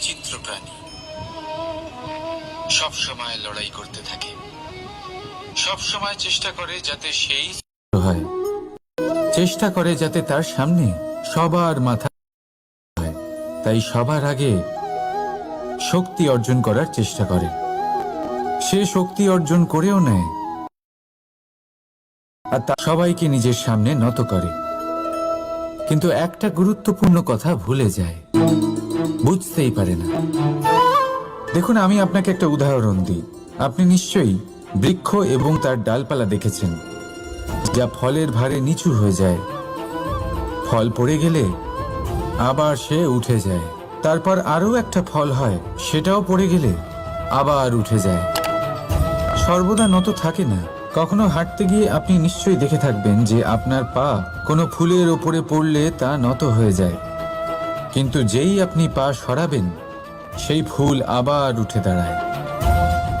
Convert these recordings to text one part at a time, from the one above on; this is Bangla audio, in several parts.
বিচিত্র প্রাণী। সব সময় লড়াই করতে থাকে। সব সময় চেষ্টা করে যাতে সেই হয়। চেষ্টা করে যাতে তার সামনে সবার মাথা হয়। তাই সবার আগে শক্তি অর্জন করার চেষ্টা করে। সে শক্তি অর্জন করেও নেয়। আর তা সবাইকে নিজের সামনে নত করে। কিন্তু একটা গুরুত্বপূর্ণ কথা ভুলে যায়। বুঝতেই পারে না। দেখুন, আমি আপনাকে একটা উদাহরণ দিই। আপনি নিশ্চয়ই বৃক্ষ এবং তার ডালপালা দেখেছেন, যা ফলের ভারে নিচু হয়ে যায়। ফল পড়ে গেলে আবার সে উঠে যায়। তারপর আরও একটা ফল হয়, সেটাও পড়ে গেলে আবার উঠে যায়। সর্বদা নত থাকে না। কখনো হাঁটতে গিয়ে আপনি নিশ্চয়ই দেখে থাকবেন যে আপনার পা কোনো ফুলের ওপরে পড়লে তা নত হয়ে যায়। কিন্তু যেই আপনি পা সরাবেন, সেই ফুল আবার উঠে দাঁড়ায়।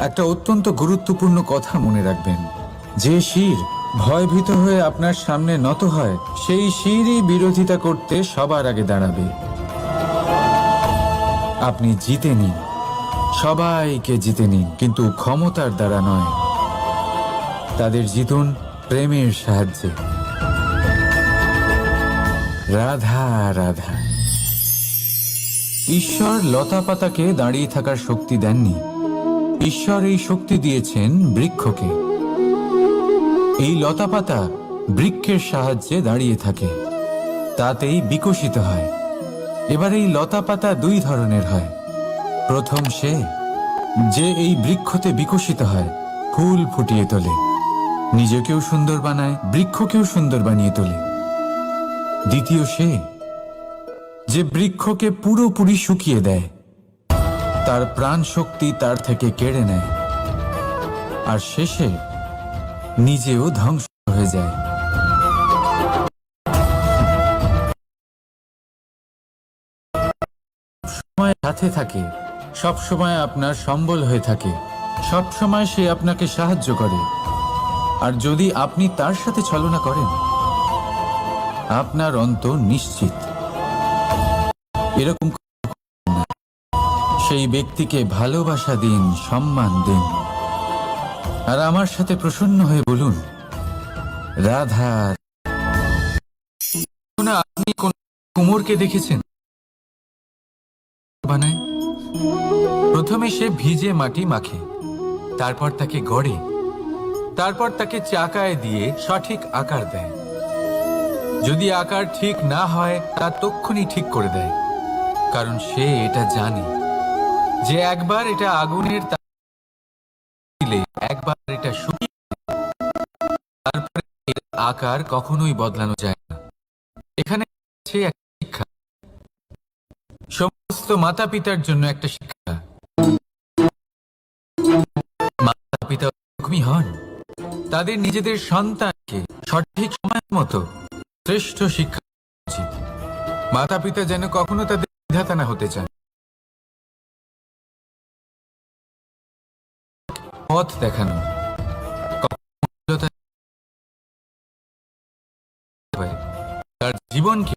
একটা অত্যন্ত গুরুত্বপূর্ণ কথা মনে রাখবেন। যে শির ভয়ভীত হয়ে আপনার সামনে নত হয়, সেই শিরই বিরোধিতা করতে সবার আগে দাঁড়াবে। আপনি জিতে নিন। সবাইকে জিতে নিন, কিন্তু ক্ষমতার দ্বারা নয়। তাদের জিতুন প্রেমের সাহায্যে। রাধা রাধা। ঈশ্বর লতা পাতাকে দাঁড়িয়ে থাকার শক্তি দেননি। ঈশ্বর এই শক্তি দিয়েছেন বৃক্ষকে। এই লতা পাতা বৃক্ষের সাহায্যে দাঁড়িয়ে থাকে। তাতেই বিকশিত হয়। এবার এই লতা পাতা দুই ধরনের হয়। প্রথম সে, যে এই বৃক্ষতে বিকশিত হয়, ফুল ফুটিয়ে তোলে। নিজেকেও সুন্দর বানায়, বৃক্ষকেও সুন্দর বানিয়ে তোলে। দ্বিতীয় সে যে বৃক্ষকে পুরোপুরি শুকিয়ে দেয়, তার প্রাণ শক্তি তার থেকে কেড়ে নেয়, আর শেষে নিজেও ধ্বংস হয়ে যায়। সময় সাথে থাকে সব সময় আপনার সম্বল হয়ে থাকে সব সময় সে আপনাকে সাহায্য করে। আর যদি আপনি তার সাথে ছলনা করেন, আপনার অন্ত নিশ্চিত। এরকম সেই ব্যক্তিকে ভালোবাসা দিন, সম্মান দিন। আর আমার সাথে প্রসন্ন হয়ে বলুন, রাধা আপনি কোন কুমোরকে দেখেছেন? প্রথমে সে ভিজে মাটি মাখে, তারপর তাকে গড়ে, তারপর তাকে চাকায় দিয়ে সঠিক আকার দেয়। যদি আকার ঠিক না হয়, তা তক্ষুনি ঠিক করে দেয়। কারণ সে এটা জানে যে একবার এটা আগুনের একবার এটা তারপরে আকার কখনোই বদলানো যায় না। এখানে আছে শিক্ষা। সমস্ত মাতা পিতার জন্য একটা শিক্ষা। মাতা পিতা এরকমই হন। তাদের নিজেদের সন্তানকে সঠিক সময় মতো শ্রেষ্ঠ শিক্ষা মাতা পিতা যেন কখনো তাদের বিধাতা হতে চান। পথ দেখানো। তার জীবনকে,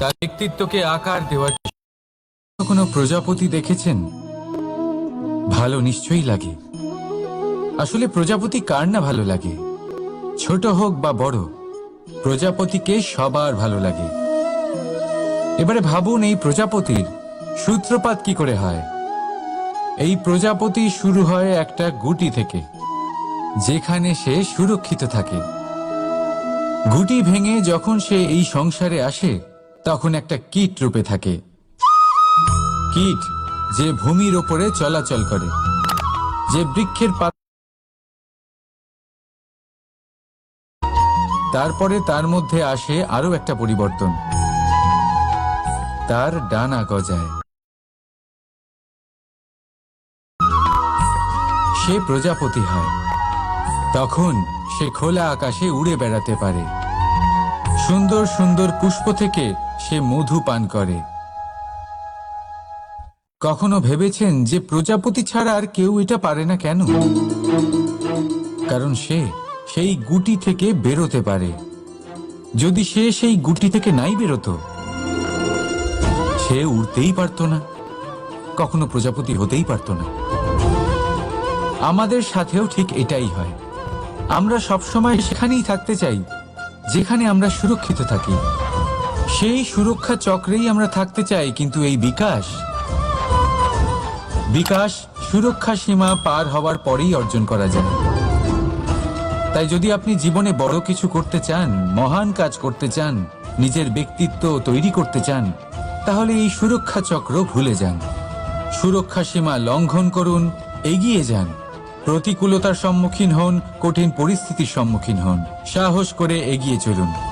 তার ব্যক্তিত্বকে আকার দেওয়ার কোনো প্রজাপতি দেখেছেন? ভালো নিশ্চয়ই লাগে। আসলে প্রজাপতি কার না ভালো লাগে? ছোট হোক বা বড়, প্রজাপতিকে সবার ভালো লাগে। এবারে ভাবুন এই প্রজাপতির সূত্রপাত কি করে হয়। এই প্রজাপতি শুরু হয় একটা গুটি থেকে, যেখানে সে সুরক্ষিত থাকে। গুটি ভেঙে যখন সে এই সংসারে আসে, তখন একটা কীট রূপে থাকে। কীট যে ভূমির ওপরে চলাচল করে, যে বৃক্ষের তারপরে তার মধ্যে আসে আরও একটা পরিবর্তন। তার ডানা গজায়। সে প্রজাপতি হয়। তখন সে খোলা আকাশে উড়ে বেড়াতে পারে। সুন্দর সুন্দর পুষ্প থেকে সে মধু পান করে। কখনো ভেবেছেন যে প্রজাপতি ছাড়া আর কেউ এটা পারে না কেন? কারণ সে সেই গুটি থেকে বেরোতে পারে। যদি সে সেই গুটি থেকে নাই বেরোতো সে উড়তেই পারতো না। কখনো প্রজাপতি হতেই পারত না। আমাদের সাথেও ঠিক এটাই হয়। আমরা সবসময় সেখানেই থাকতে চাই, যেখানে আমরা সুরক্ষিত থাকি। সেই সুরক্ষা চক্রেই আমরা থাকতে চাই, কিন্তু এই বিকাশ? বিকাশ সুরক্ষা সীমা পার হওয়ার পরেই অর্জন করা যায়। তাই যদি আপনি জীবনে বড় কিছু করতে চান, মহান কাজ করতে চান, নিজের ব্যক্তিত্ব তৈরি করতে চান তাহলে এই সুরক্ষা চক্র ভুলে যান। সুরক্ষা সীমা লঙ্ঘন করুন, এগিয়ে যান। প্রতিকূলতার সম্মুখীন হন, কঠিন পরিস্থিতির সম্মুখীন হন। সাহস করে এগিয়ে চলুন।